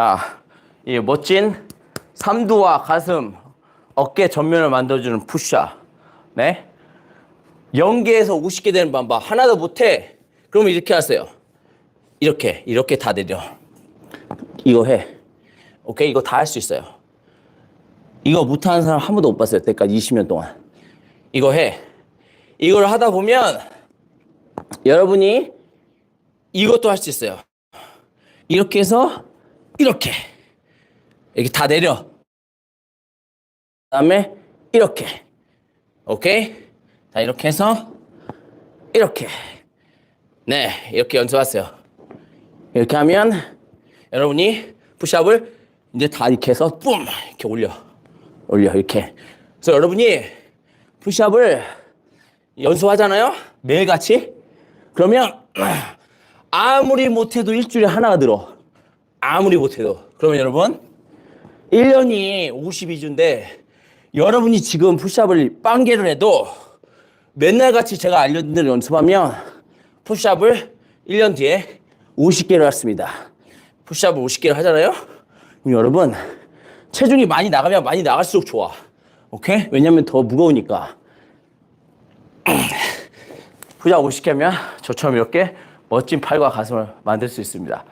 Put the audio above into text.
아, 이 멋진 삼두와 가슴, 어깨 전면을 만들어주는 푸시업. 네. 0개에서 50개 되는 방법. 하나도 못해. 그러면 이렇게 하세요. 이렇게, 이렇게 다 내려. 이거 해. 오케이? 이거 다 할 수 있어요. 이거 못하는 사람 한 번도 못 봤어요. 여태까지 20년 동안. 이거 해. 이걸 하다 보면 여러분이 이것도 할 수 있어요. 이렇게 해서 이렇게 이렇게 다 내려. 그다음에 이렇게 오케이. 자 이렇게 해서 이렇게 네 이렇게 연습하세요. 이렇게 하면 여러분이 푸시업을 이제 다 이렇게 해서 뿜 이렇게 올려 올려 이렇게. 그래서 여러분이 푸시업을 연습하잖아요. 매일같이. 그러면 아무리 못해도 일주일에 하나가 들어. 아무리 못해도. 그러면 여러분 1년이 52주인데 여러분이 지금 푸시업을 빵개를 해도 맨날 같이 제가 알려준 대로 연습하면 푸시업을 1년 뒤에 50개를 했습니다. 푸시업을 50개를 하잖아요. 그럼 여러분 체중이 많이 나가면 많이 나갈수록 좋아. 오케이? 왜냐면 더 무거우니까. 푸시업 50개 하면 저처럼 이렇게 멋진 팔과 가슴을 만들 수 있습니다.